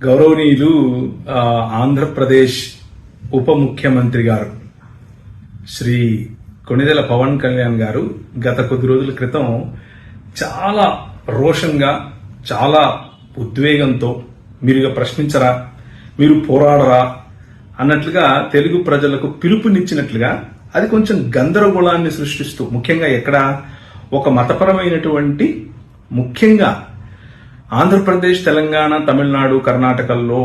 గౌరవనీయులు ఆంధ్రప్రదేశ్ ఉప ముఖ్యమంత్రి గారు శ్రీ కొణిదెల పవన్ కళ్యాణ్ గారు గత కొద్ది రోజుల క్రితం చాలా రోషంగా చాలా ఉద్వేగంతో మీరు ఇక ప్రశ్నించరా మీరు పోరాడరా అన్నట్లుగా తెలుగు ప్రజలకు పిలుపునిచ్చినట్లుగా అది కొంచెం గందరగోళాన్ని సృష్టిస్తూ ముఖ్యంగా ఎక్కడ ఒక మతపరమైనటువంటి ముఖ్యంగా ఆంధ్రప్రదేశ్ తెలంగాణ తమిళనాడు కర్ణాటకల్లో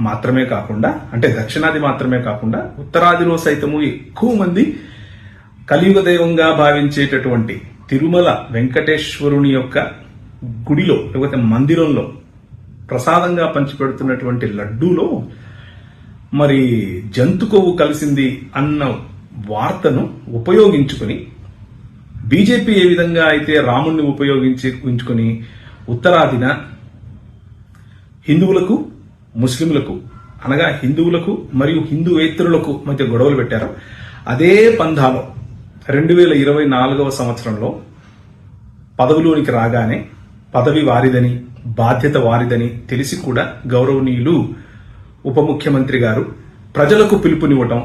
మాత్రమే కాకుండా అంటే దక్షిణాది మాత్రమే కాకుండా ఉత్తరాదిలో సైతము ఎక్కువ మంది కలియుగ దైవంగా భావించేటటువంటి తిరుమల వెంకటేశ్వరుని యొక్క గుడిలో లేకపోతే మందిరంలో ప్రసాదంగా పంచిపెడుతున్నటువంటి లడ్డూలో మరి జంతు కొవ్వు కలిసింది అన్న వార్తను ఉపయోగించుకుని బీజేపీ ఏ విధంగా అయితే రాముణ్ణి ఉపయోగించి ఉంచుకొని ఉత్తరాదిన హిందువులకు ముస్లింలకు అనగా హిందువులకు మరియు హిందూయేతరులకు మధ్య గొడవలు పెట్టారు. అదే పంధాలో రెండు వేల ఇరవై నాలుగవ సంవత్సరంలో పదవిలోనికి రాగానే పదవి వారిదని బాధ్యత వారిదని తెలిసి కూడా గౌరవనీయులు ఉప ముఖ్యమంత్రి గారు ప్రజలకు పిలుపునివ్వటం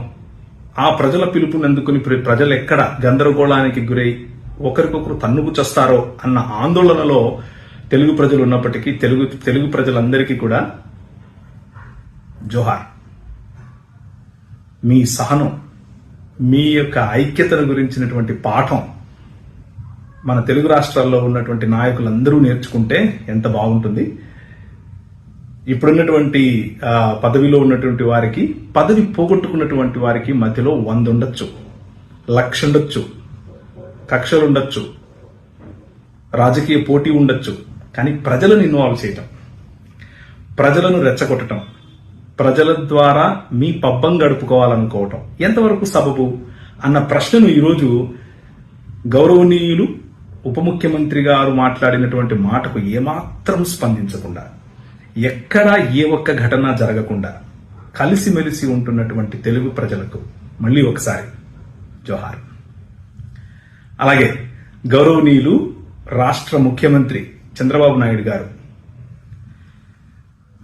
ఆ ప్రజల పిలుపునందుకుని ప్ర- ప్రజలు ఎక్కడ గందరగోళానికి గురై ఒకరికొకరు తన్నుకు చస్తారో అన్న ఆందోళనలో తెలుగు ప్రజలు ఉన్నప్పటికీ తెలుగు తెలుగు ప్రజలందరికీ కూడా జోహార్. మీ సహనం మీ యొక్క ఐక్యతను గురించినటువంటి పాఠం మన తెలుగు రాష్ట్రాల్లో ఉన్నటువంటి నాయకులందరూ నేర్చుకుంటే ఎంత బాగుంటుంది. ఇప్పుడున్నటువంటి పదవిలో ఉన్నటువంటి వారికి పదవి పోగొట్టుకున్నటువంటి వారికి మధ్యలో వంద ఉండొచ్చు లక్ష ఉండొచ్చు కక్షలు ఉండొచ్చు రాజకీయ పోటీ ఉండొచ్చు కానీ ప్రజలను ఇన్వాల్వ్ చేయటం. ప్రజలను రెచ్చగొట్టడం ప్రజల ద్వారా మీ పబ్బం గడుపుకోవాలనుకోవటం. ఎంతవరకు సబబు? అన్న ప్రశ్నను ఈరోజు గౌరవనీయులు ఉప ముఖ్యమంత్రి గారు మాట్లాడినటువంటి మాటకు ఏమాత్రం స్పందించకుండా ఎక్కడా ఏ ఒక్క ఘటన జరగకుండా కలిసిమెలిసి ఉంటున్నటువంటి తెలుగు ప్రజలకు మళ్ళీ ఒకసారి జోహార్. అలాగే గౌరవనీయులు రాష్ట్ర ముఖ్యమంత్రి చంద్రబాబు నాయుడు గారు.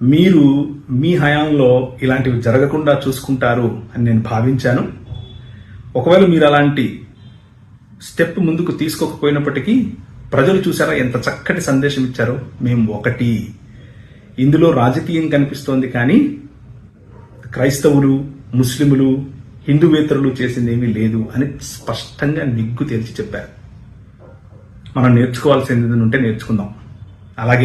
మీరు మీ హయాంలో ఇలాంటివి జరగకుండా చూసుకుంటారు అని నేను భావించాను. ఒకవేళ మీరు అలాంటి స్టెప్ ముందుకు తీసుకోకపోయినప్పటికీ ప్రజలు చూసారా ఎంత చక్కటి సందేశం ఇచ్చారో? మేము ఒకటి. ఇందులో రాజకీయం కనిపిస్తోంది కానీ క్రైస్తవులు ముస్లిములు హిందువేతరులు చేసింది ఏమీ లేదు అని స్పష్టంగా నిగ్గు తేల్చి చెప్పారు. మనం నేర్చుకోవాల్సింది ఉంటే నేర్చుకుందాం. అలాగే